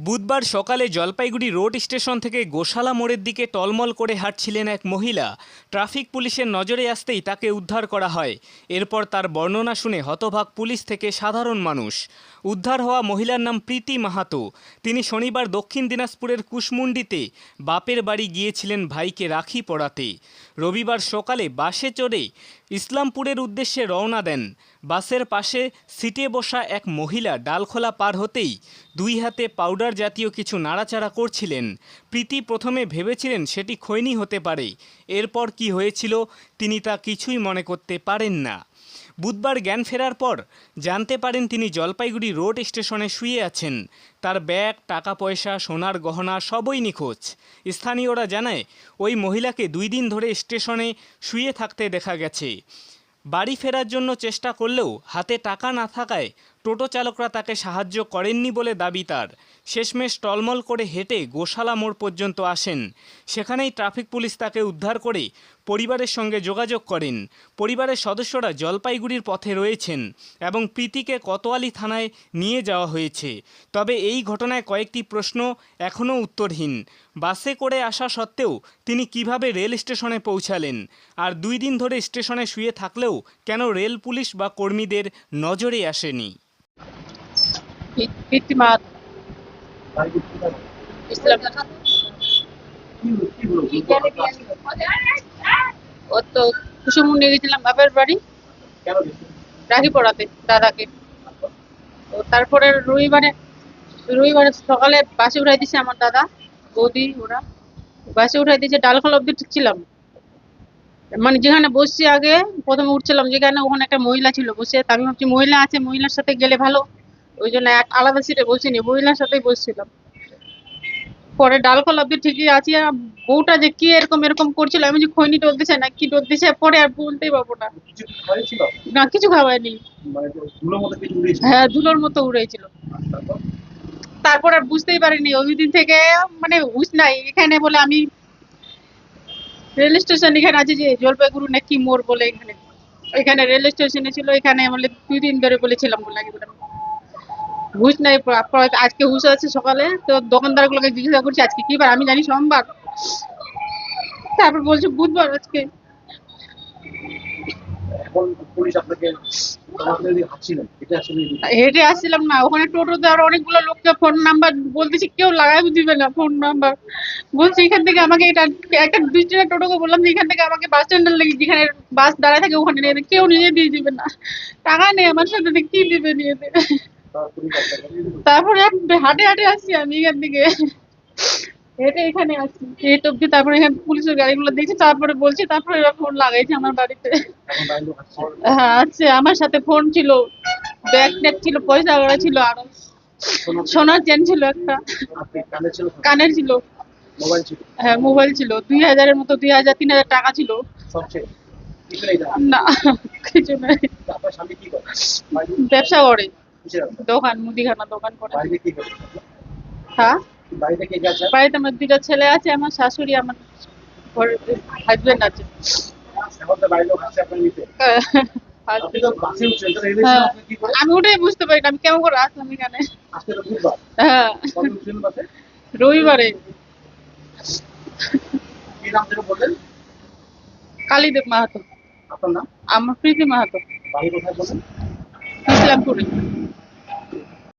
বুধবার সকালে Jalpaiguri road station থেকে গোশালা মোড়ের দিকে টলমল করে হাঁটছিলেন এক মহিলা। ট্রাফিক পুলিশের নজরে আসতেই তাকে উদ্ধার করা হয়। এরপর তার বর্ণনা শুনে হতভাগ পুলিশ থেকে সাধারণ মানুষ। উদ্ধার হওয়া মহিলার নাম প্রীতি মাহাতো। তিনি শনিবার দক্ষিণ দিনাজপুরের কুশমুন্ডিতে বাপের বাড়ি গিয়েছিলেন ভাইকে রাখি পড়াতে রবিবার সকালে বাসে চড়ে ইসলামপুরের উদ্দেশ্যে রওনা দেন। বাসের পাশে সিটে বসা এক মহিলা ডালখোলা পার হতেই দুই হাতে পাউডার জাতীয় কিছু নাড়াচাড়া করছিলেন। প্রীতি প্রথমে ভেবেছিলেন সেটি খৈনি হতে পারে। এরপর কি হয়েছিল তিনি তা কিছুই মনে করতে পারেন না। বুধবার জ্ঞান ফেরার পর জানতে পারেন তিনি জলপাইগুড়ি রোড স্টেশনে শুয়ে আছেন। তার ব্যাগ টাকা পয়সা সোনার গহনা সবই নিখোঁজ। স্থানীয়রা জানায়, ওই মহিলাকে দুই দিন ধরে স্টেশনে শুয়ে থাকতে দেখা গেছে। বাড়ি ফেরার জন্য চেষ্টা করলেও হাতে টাকা না থাকায় টোটো চালকরা তাকে সাহায্য করেননি বলে দাবি তার। শেষমেশ টলমল করে হেঁটে গোশালা মোড় পর্যন্ত আসেন। সেখানেই ট্রাফিক পুলিশ তাকে উদ্ধার করে পরিবারের সঙ্গে যোগাযোগ করেন। পরিবারের সদস্যরা জলপাইগুড়ির পথে রয়েছেন এবং প্রীতিকে কোতোয়ালি থানায় নিয়ে যাওয়া হয়েছে। তবে এই ঘটনায় কয়েকটি প্রশ্ন এখনও উত্তরহীন। বাসে করে আসা সত্ত্বেও তিনি কীভাবে রেল স্টেশনে পৌঁছালেন? আর দুই দিন ধরে স্টেশনে শুয়ে থাকলেও কেন রেল পুলিশ বা কর্মীদের নজরে আসেনি? ইসলাম গেছিলাম বাপের বাড়ি। রাখি পড়াতে, দাদাকে। তো তারপরে রবিবারে রবিবারে সকালে বাসে উঠাই দিছে আমার দাদা, বৌদি, ওরা। বাসে উঠাই দিয়েছে ডালখাল অব্দি ছিলাম। মানে যেখানে বসছি আগে, প্রথমে উঠছিলাম, যেখানে ওখানে একটা মহিলা ছিল, বসে আমি ভাবছি মহিলা আছে, মহিলার সাথে গেলে ভালো। ওই জন্য আলাদা সিটে বসিনি, মহিলার সাথেই বসছিলাম। পরে ডালকল অব্দি ঠিকই আছি আর বউটা যে কি এরকম এরকম করছিল আমি যে খৈনি টোল দিছে না কি টোল দিছে পরে আর বলতেই পারব না। না কিছু খাওয়ায়নি মানে হ্যাঁ ধুলোর মতো উড়েছিল। তারপর তারপর আর বুঝতেই পারিনি ওই দিন থেকে মানে হুশ নাই। এখানে বলে আমি রেল স্টেশন এখানে আছে যে জলপাইগুড়ি না কি মোড় বলে এখানে। এখানে রেল স্টেশনে ছিল এখানে বলে দুই দিন ধরে বলেছিলাম বলে নাই আজকে হুশ আছে সকালে তো দোকানদার গুলোকে জিজ্ঞাসা করছি আজকে কি বার? আমি জানি সোমবার। তারপর বলছে বুধবার আজকে। হেঁটে আসছিলাম না ওখানে টোটোতে আর অনেকগুলো লোককে ফোন নাম্বার বলতেছি কেউ লাগাই দিবে না ফোন নাম্বার। বলছি এখান থেকে আমাকে এটা একটা দুই চারটা টোটোকে বললাম যে এখান থেকে আমাকে বাস স্ট্যান্ডের লেগে যেখানে বাস দাঁড়ায় থাকে ওখানে নিয়ে কেউ নিয়ে দিয়ে দিবে না। টাকা নেই আমার সাথে কি দিবে নিয়ে দেবে তারপরে হাটে হাটে আসছি আমি এখান থেকে। হেঁটে এখানে আসছি। হেঁটে অব্দি তারপরে এখানে পুলিশের গাড়িগুলো দেখছি, তারপরে বলছি, তারপরে এরা ফোন লাগাইছে আমার বাড়িতে। হ্যাঁ আছে, আমার সাথে ফোন ছিল। ব্যাগ ট্যাগ ছিল, পয়সা ওরা ছিল আরও। সোনার চেন ছিল একটা। কানের ছিল। হ্যাঁ মোবাইল ছিল। দুই হাজারের মতো, দুই হাজার, তিন হাজার টাকা ছিল। না, কিছু নাই। ব্যবসা করে। দোকান মুদিখানা দোকান করে হ্যাঁ? বাড়িতে আমার ছেলে আছে আমার শাশুড়ি আমার হাজবেন্ড আছে। হ্যাঁ। করে আমি ওটাই বুঝতে পারি না আমি কেমন করে আসলাম এখানে? হ্যাঁ। রবিবারে। কালীদেব মাহাতো। আমার প্রীতি মাহাতো। ইসলামপুরে।